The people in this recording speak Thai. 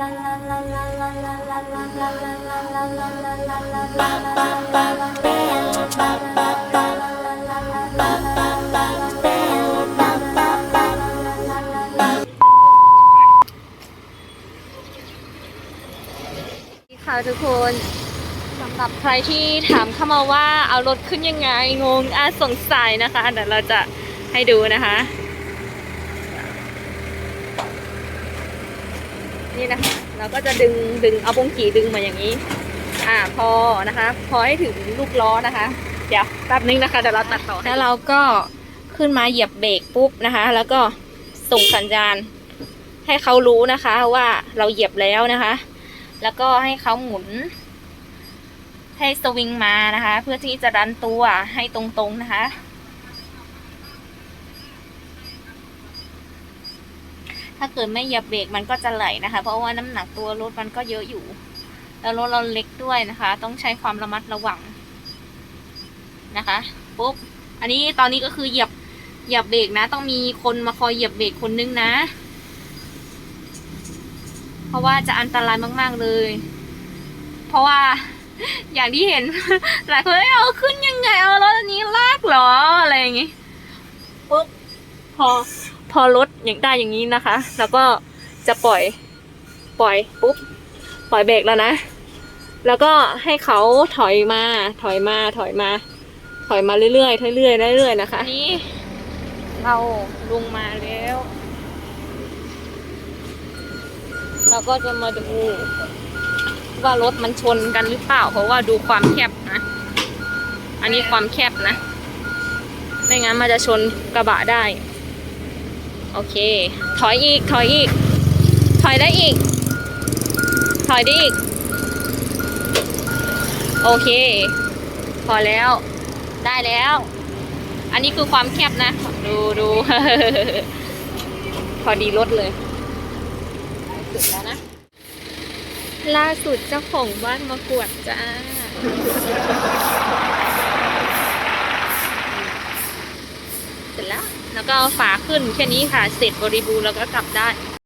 ค่ะทุกคนสำหรับใครที่ถามเข้ามาว่าเอารถขึ้นยังไงงงอาสงสัยนะคะเดี๋ยวเราจะให้ดูนะคะ นี่นะคะเราก็จะดึงดึงเอาบงกีดึงมาอย่างนี้ อ่าพอนะคะ พอให้ถึงลูกล้อนะคะ เดี๋ยวแป๊บนึงนะคะเดี๋ยวเราตัดต่อแล้วเราก็ขึ้นมาเหยียบเบรกปุ๊บนะคะ แล้วก็ส่งสัญญาณ ให้เขารู้นะคะว่าเราเหยียบแล้วนะคะ แล้วก็ให้เขาหมุน ให้สวิงมานะคะ เพื่อที่จะดันตัวให้ตรงๆนะคะ ถ้าเกิดไม่เหยียบเบรกมันก็จะไหลนะคะ เพราะว่าน้ำหนักตัวรถมันก็เยอะอยู่ แล้วรถเราเล็กด้วยนะคะ ต้องใช้ความระมัดระวังนะคะปุ๊บอันนี้ตอนนี้ก็คือเหยียบเหยียบเบรกนะ ต้องมีคนมาคอยเหยียบเบรกคนนึงนะ เพราะว่าจะอันตรายมาก ๆเลย เพราะว่าอย่างที่เห็นหลายคนเออาขึ้นยังไงเอารถอันนี้ลากเหรออะไรอย่างงี้ปุ๊บ อพอรถอย่างได้อย่างนี้นะคะ แล้วก็จะปล่อยปล่อยปุ๊บปล่อยเบรกแล้วนะ แล้วก็ให้เขาถอยมาถอยมาถอยมา ถอยมาเรื่อยๆเรื่อยๆเรื่อยๆนะคะนี่เราลงมาแล้ว เราก็จะมาดูว่ารถมันชนกันหรือเปล่า เพราะว่าดูความแคบนะ อันนี้ความแคบนะ ไม่งั้นมันจะชนกระบะได้ โอเค ถอยอีก ถอยอีก ถอยได้อีก ถอยได้อีก โอเค พอแล้ว ได้แล้ว อันนี้คือความแคบนะ ดูดู พอดีรถเลยสุดแล้วนะ ล่าสุดเจ้าของบ้านมากวดจ้า สร็จแล้ว แล้วก็เอาฝาขึ้นแค่นี้ค่ะ เสร็จบริบูรณ์แล้วก็กลับได้